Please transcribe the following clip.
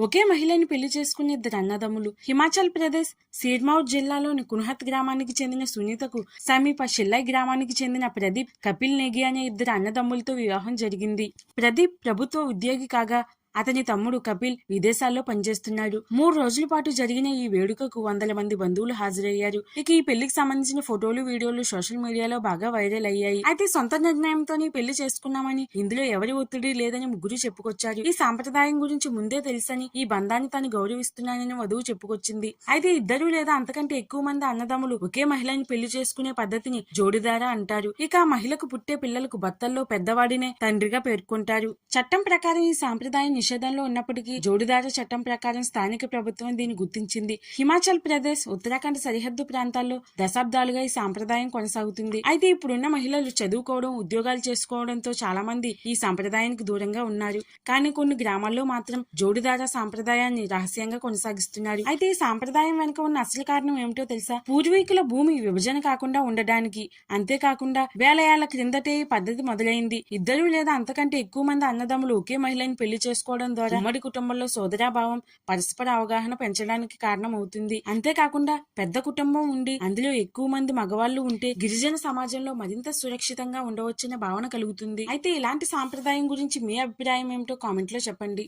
ఒకే మహిళని పెళ్ళి చేసుకునే ఇద్దరు అన్నదమ్ములు. హిమాచల్ ప్రదేశ్ సిర్మౌర్ జిల్లాలోని కున్హత్ గ్రామానికి చెందిన సునీతకు సమీప షిల్లై గ్రామానికి చెందిన ప్రదీప్ కపిల్ నేగి అనే ఇద్దరు అన్నదమ్ములతో వివాహం జరిగింది. ప్రదీప్ ప్రభుత్వ ఉద్యోగి కాగా అతని తమ్ముడు కపిల్ విదేశాల్లో పనిచేస్తున్నాడు. మూడు రోజుల పాటు జరిగిన ఈ వేడుకకు వందల మంది బంధువులు హాజరయ్యారు. ఇక ఈ పెళ్ళికి సంబంధించిన ఫోటోలు వీడియోలు సోషల్ మీడియాలో బాగా వైరల్ అయ్యాయి. అయితే సొంత నిర్ణయంతో పెళ్ళి చేసుకున్నామని ఇందులో ఎవరి ఒత్తిడి లేదని ముగ్గురు చెప్పుకొచ్చారు. ఈ సాంప్రదాయం గురించి ముందే తెలుసని ఈ బంధాన్ని తాను గౌరవిస్తున్నానని వధువు చెప్పుకొచ్చింది. అయితే ఇద్దరు లేదా అంతకంటే ఎక్కువ మంది అన్నదమ్ములు ఒకే మహిళని పెళ్ళి చేసుకునే పద్ధతిని జోడిదార అంటారు. ఇక ఆ మహిళకు పుట్టే పిల్లలకు భర్తల్లో పెద్దవాడినే తండ్రిగా పేర్కొంటారు. చట్టం ప్రకారం ఈ సాంప్రదాయం నిషేధంలో ఉన్నప్పటికీ జోడిదార చట్టం ప్రకారం స్థానిక ప్రభుత్వం దీన్ని గుర్తించింది. హిమాచల్ ప్రదేశ్ ఉత్తరాఖండ్ సరిహద్దు ప్రాంతాల్లో దశాబ్దాలుగా ఈ సాంప్రదాయం కొనసాగుతుంది. అయితే ఇప్పుడున్న మహిళలు చదువుకోవడం ఉద్యోగాలు చేసుకోవడంతో చాలా మంది ఈ సాంప్రదాయానికి దూరంగా ఉన్నారు. కానీ కొన్ని గ్రామాల్లో మాత్రం జోడుదార సాంప్రదాయాన్ని రహస్యంగా కొనసాగిస్తున్నారు. అయితే ఈ సాంప్రదాయం వెనుక ఉన్న అసలు కారణం ఏమిటో తెలుసా? పూర్వీకుల భూమి విభజన కాకుండా ఉండడానికి. అంతేకాకుండా వేల ఏళ్ళ క్రిందటే ఈ పద్ధతి మొదలైంది. ఇద్దరు లేదా అంతకంటే ఎక్కువ మంది అన్నదమ్ములు ఒకే మహిళని పెళ్ళి చేసుకోవడం ద్వారా ఉమ్మడి కుటుంబంలో సోదరాభావం పరస్పర అవగాహన పెంచడానికి కారణం అవుతుంది అంతేకాకుండా పెద్ద కుటుంబం ఉండి అందులో ఎక్కువ మంది మగవాళ్ళు ఉంటే గిరిజన సమాజంలో మరింత సురక్షితంగా ఉండవచ్చనే భావన కలుగుతుంది. అయితే ఇలాంటి సాంప్రదాయం గురించి మీ అభిప్రాయం ఏమిటో కామెంట్లో చెప్పండి.